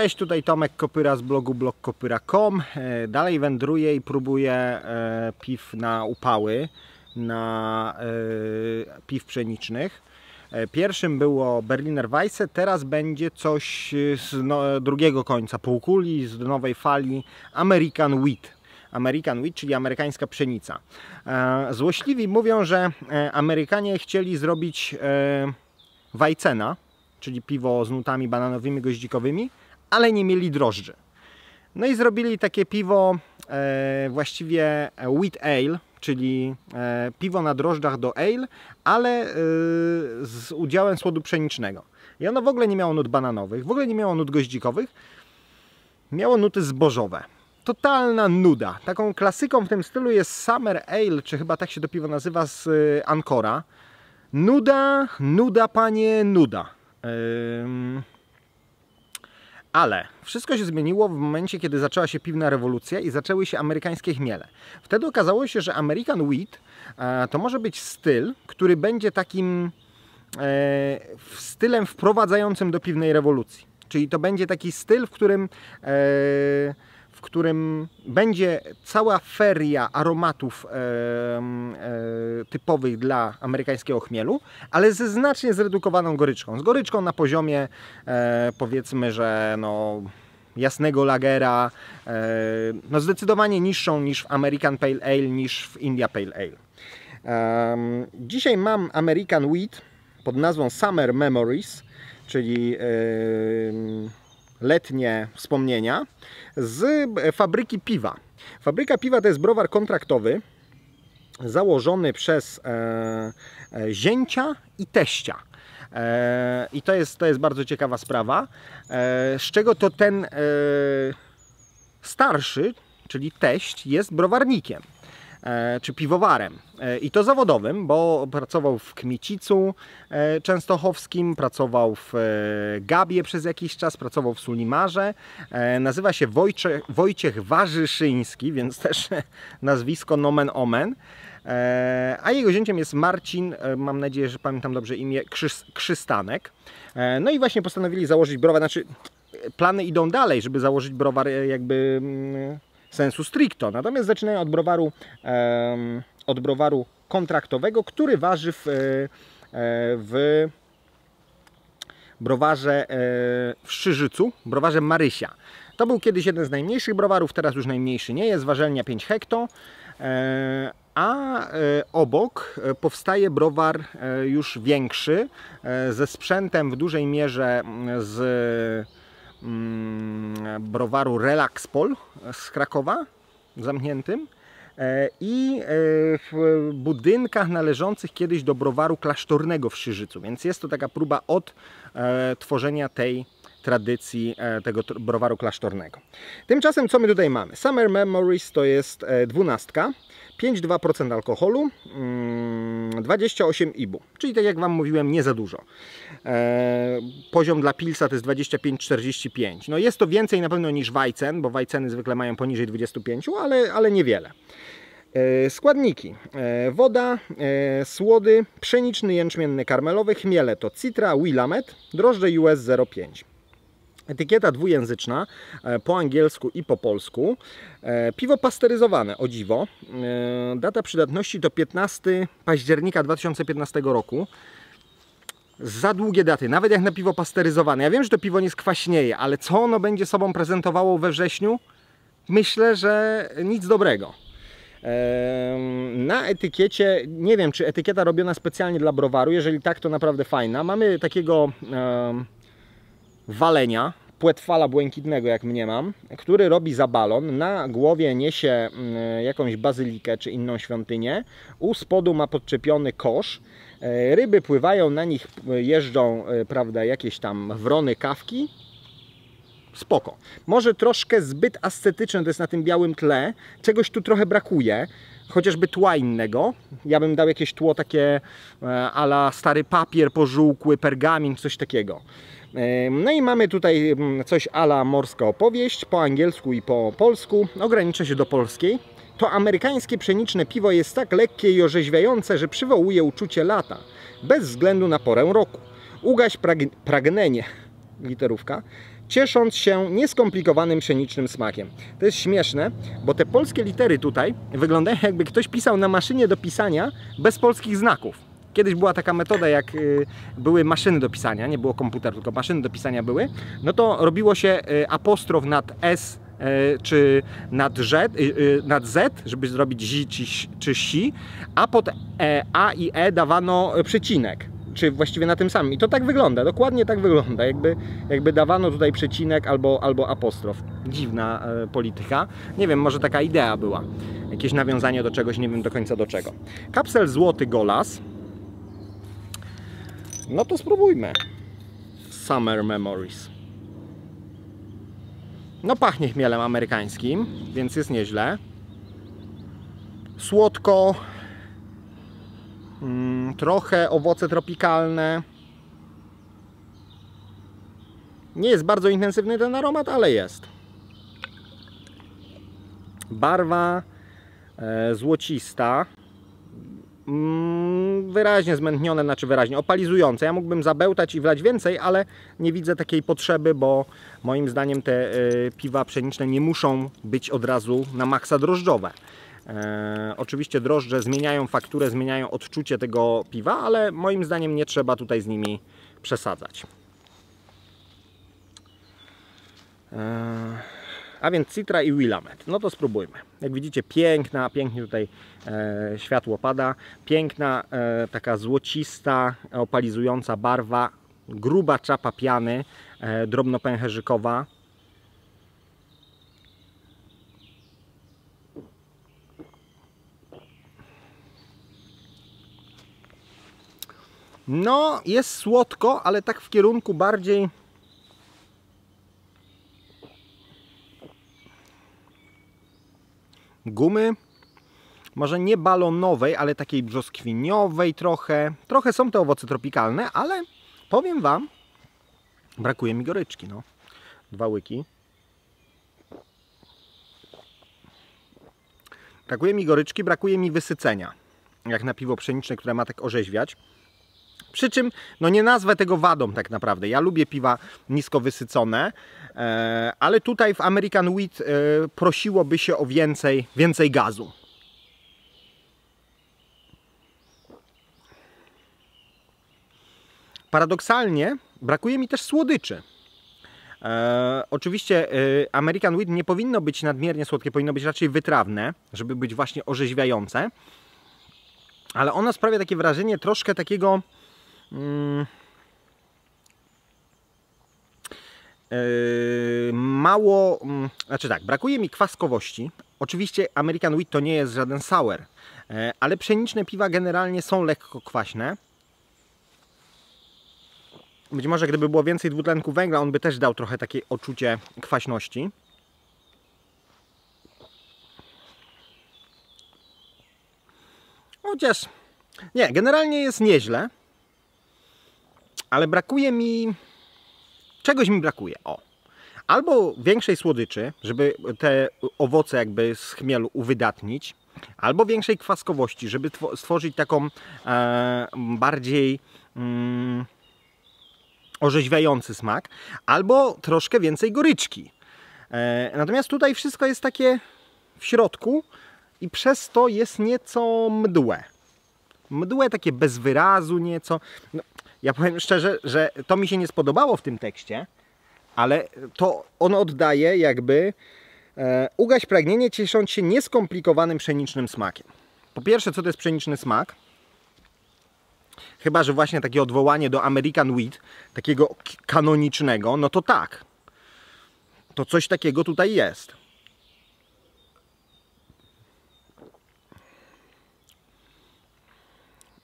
Cześć, tutaj Tomek Kopyra z blogu blogkopyra.com. E, Dalej wędruję i próbuję e, piw na upały, na e, piw pszenicznych. Pierwszym było Berliner Weisse, teraz będzie coś z no, drugiego końca półkuli, z nowej fali American Wheat. American Wheat, czyli amerykańska pszenica. Złośliwi mówią, że Amerykanie chcieli zrobić Weissena, czyli piwo z nutami bananowymi, goździkowymi, ale nie mieli drożdży. No i zrobili takie piwo e, właściwie wheat ale, czyli e, piwo na drożdżach do ale, ale e, z udziałem słodu pszenicznego. I ono w ogóle nie miało nut bananowych, w ogóle nie miało nut goździkowych, miało nuty zbożowe. Totalna nuda. Taką klasyką w tym stylu jest Summer Ale, czy chyba tak się to piwo nazywa z e, Ancora. Nuda, nuda panie, nuda. Ym... Ale wszystko się zmieniło w momencie, kiedy zaczęła się piwna rewolucja i zaczęły się amerykańskie chmiele. Wtedy okazało się, że American Wheat e, to może być styl, który będzie takim e, stylem wprowadzającym do piwnej rewolucji. Czyli to będzie taki styl, w którym, e, w którym będzie cała feria aromatów e, e, typowych dla amerykańskiego chmielu, ale ze znacznie zredukowaną goryczką. Z goryczką na poziomie e, powiedzmy, że no, jasnego lagera, e, no zdecydowanie niższą niż w American Pale Ale, niż w India Pale Ale. Dzisiaj mam American Wheat pod nazwą Summer Memories, czyli letnie wspomnienia z fabryki piwa. Fabryka piwa to jest browar kontraktowy założony przez e, e, zięcia i teścia. E, I to jest, to jest bardzo ciekawa sprawa, e, z czego to ten e, starszy, czyli teść, jest browarnikiem czy piwowarem. E, I to zawodowym, bo pracował w Kmiecicu e, Częstochowskim, pracował w e, Gabie przez jakiś czas, pracował w Sulimarze. E, Nazywa się Wojciech, Wojciech Warzyszyński, więc też nazwisko nomen omen. E, A jego zięciem jest Marcin, e, mam nadzieję, że pamiętam dobrze imię, Krzys, Krzystanek. E, No i właśnie postanowili założyć browar, znaczy plany idą dalej, żeby założyć browar e, jakby mm, sensu stricto. Natomiast zaczynają od browaru, od browaru kontraktowego, który waży w, e, e, w browarze e, w Szczyżycu, browarze Marysia. To był kiedyś jeden z najmniejszych browarów, teraz już najmniejszy nie jest, ważelnia 5 hekto. A obok powstaje browar już większy, ze sprzętem w dużej mierze mm, z browaru Relaxpol z Krakowa, zamkniętym. E, i e, w budynkach należących kiedyś do browaru klasztornego w Szczyżycu, więc jest to taka próba od e, tworzenia tej tradycji e, tego browaru klasztornego. Tymczasem co my tutaj mamy? Summer Memories to jest e, dwunastka, 5,2% alkoholu, mm, 28 IBU, czyli tak jak Wam mówiłem, nie za dużo. E, poziom dla Pilsa to jest 25-45. No jest to więcej na pewno niż Weizen, bo Weizeny zwykle mają poniżej 25, ale, ale niewiele. Składniki. Woda, słody, pszeniczny, jęczmienny, karmelowy, chmiele to Citra, Willamette, drożdże US 0,5. Etykieta dwujęzyczna, e, po angielsku i po polsku. E, Piwo pasteryzowane, o dziwo. E, Data przydatności to 15 października 2015 roku. Za długie daty, nawet jak na piwo pasteryzowane. Ja wiem, że to piwo nie skwaśnieje, ale co ono będzie sobą prezentowało we wrześniu? Myślę, że nic dobrego. Na etykiecie, nie wiem czy etykieta robiona specjalnie dla browaru, jeżeli tak to naprawdę fajna. Mamy takiego walenia, płetwala błękitnego jak mnie mam, który robi za balon, na głowie niesie mm, jakąś bazylikę czy inną świątynię, u spodu ma podczepiony kosz, E, ryby pływają, na nich e, jeżdżą e, prawda, jakieś tam wrony, kawki, spoko. Może troszkę zbyt ascetyczne to jest na tym białym tle, czegoś tu trochę brakuje, chociażby tła innego. Ja bym dał jakieś tło takie ala stary papier pożółkły, pergamin, coś takiego. No i mamy tutaj coś ala morska opowieść, po angielsku i po polsku. Ograniczę się do polskiej. To amerykańskie pszeniczne piwo jest tak lekkie i orzeźwiające, że przywołuje uczucie lata, bez względu na porę roku. Ugaś prag pragnienie, literówka, ciesząc się nieskomplikowanym pszenicznym smakiem. To jest śmieszne, bo te polskie litery tutaj wyglądają jakby ktoś pisał na maszynie do pisania bez polskich znaków. Kiedyś była taka metoda, jak y, były maszyny do pisania, nie było komputer, tylko maszyny do pisania były, no to robiło się y, apostrof nad S y, czy nad, Z, nad Z, żeby zrobić Z czy, czy si, a pod e, A i E dawano przecinek czy właściwie na tym samym. I to tak wygląda, dokładnie tak wygląda, jakby, jakby dawano tutaj przecinek albo, albo apostrof. Dziwna e, polityka. Nie wiem, może taka idea była. Jakieś nawiązanie do czegoś, nie wiem do końca do czego. Kapsel złoty Golas. No to spróbujmy. Summer Memories. No pachnie chmielem amerykańskim, więc jest nieźle. Słodko, mm, trochę owoce tropikalne. Nie jest bardzo intensywny ten aromat, ale jest. Barwa e, złocista. Mm, wyraźnie zmętnione, znaczy wyraźnie opalizujące. Ja mógłbym zabełtać i wlać więcej, ale nie widzę takiej potrzeby, bo moim zdaniem te e, piwa pszeniczne nie muszą być od razu na maksa drożdżowe. E, oczywiście drożdże zmieniają fakturę, zmieniają odczucie tego piwa, ale moim zdaniem nie trzeba tutaj z nimi przesadzać. E, a więc Citra i Willamette. No to spróbujmy. Jak widzicie, piękna, pięknie tutaj e, światło pada. Piękna, e, taka złocista, opalizująca barwa. Gruba czapa piany, e, drobnopęcherzykowa. No, jest słodko, ale tak w kierunku bardziej gumy. Może nie balonowej, ale takiej brzoskwiniowej trochę. Trochę są te owoce tropikalne, ale powiem Wam, brakuje mi goryczki. No. Dwa łyki. Brakuje mi goryczki, brakuje mi wysycenia. Jak na piwo pszeniczne, które ma tak orzeźwiać. Przy czym, no nie nazwę tego wadą tak naprawdę. Ja lubię piwa nisko wysycone, e, ale tutaj w American Wheat e, prosiłoby się o więcej, więcej gazu. Paradoksalnie brakuje mi też słodyczy. E, oczywiście e, American Wheat nie powinno być nadmiernie słodkie, powinno być raczej wytrawne, żeby być właśnie orzeźwiające. Ale ono sprawia takie wrażenie troszkę takiego mało, mm, znaczy tak, brakuje mi kwaskowości. Oczywiście American Wheat to nie jest żaden sour, e, ale pszeniczne piwa generalnie są lekko kwaśne. Być może gdyby było więcej dwutlenku węgla, on by też dał trochę takie odczucie kwaśności. Chociaż, nie, generalnie jest nieźle ale brakuje mi. Czegoś mi brakuje. O. Albo większej słodyczy, żeby te owoce jakby z chmielu uwydatnić, albo większej kwaskowości, żeby stworzyć taką e, bardziej mm, orzeźwiający smak, albo troszkę więcej goryczki. E, natomiast tutaj wszystko jest takie w środku i przez to jest nieco mdłe. Mdłe, takie bez wyrazu nieco. No, ja powiem szczerze, że to mi się nie spodobało w tym tekście, ale to on oddaje jakby e, ugaś pragnienie ciesząc się nieskomplikowanym pszenicznym smakiem. Po pierwsze, co to jest pszeniczny smak? Chyba, że właśnie takie odwołanie do American Wheat, takiego kanonicznego, no to tak. To coś takiego tutaj jest.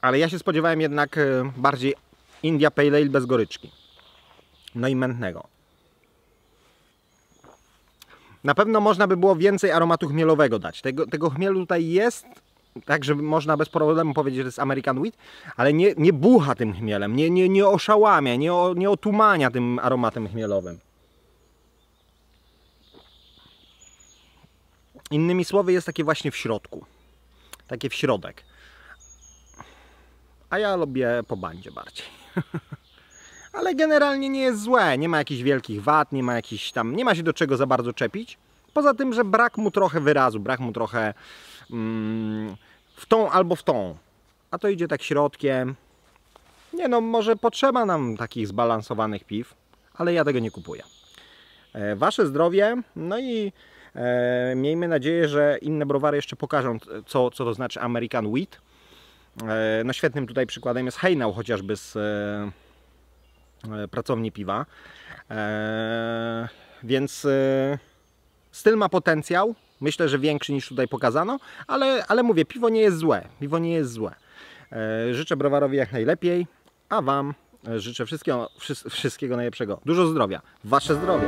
Ale ja się spodziewałem jednak e, bardziej India Pale Ale bez goryczki. No i mętnego. Na pewno można by było więcej aromatu chmielowego dać. Tego, tego chmielu tutaj jest, tak żeby można bez problemu powiedzieć, że to jest American Wheat, ale nie, nie bucha tym chmielem, nie, nie, nie oszałamia, nie, o, nie otumania tym aromatem chmielowym. Innymi słowy jest takie właśnie w środku. Takie w środek. A ja lubię po bandzie bardziej. ale generalnie nie jest złe. Nie ma jakichś wielkich wad, nie ma jakichś tam, nie ma się do czego za bardzo czepić. Poza tym, że brak mu trochę wyrazu, brak mu trochę mm, w tą albo w tą. A to idzie tak środkiem. Nie no, może potrzeba nam takich zbalansowanych piw, ale ja tego nie kupuję. E, Wasze zdrowie, no i e, miejmy nadzieję, że inne browary jeszcze pokażą, co, co to znaczy American Wheat. E, no świetnym tutaj przykładem jest Heinau, chociażby z e, e, pracowni piwa. Więc styl ma potencjał. Myślę, że większy niż tutaj pokazano, ale, ale mówię, piwo nie jest złe. Piwo nie jest złe. Życzę browarowi jak najlepiej, a Wam życzę wszystkiego, wszystkiego najlepszego. Dużo zdrowia. Wasze zdrowie.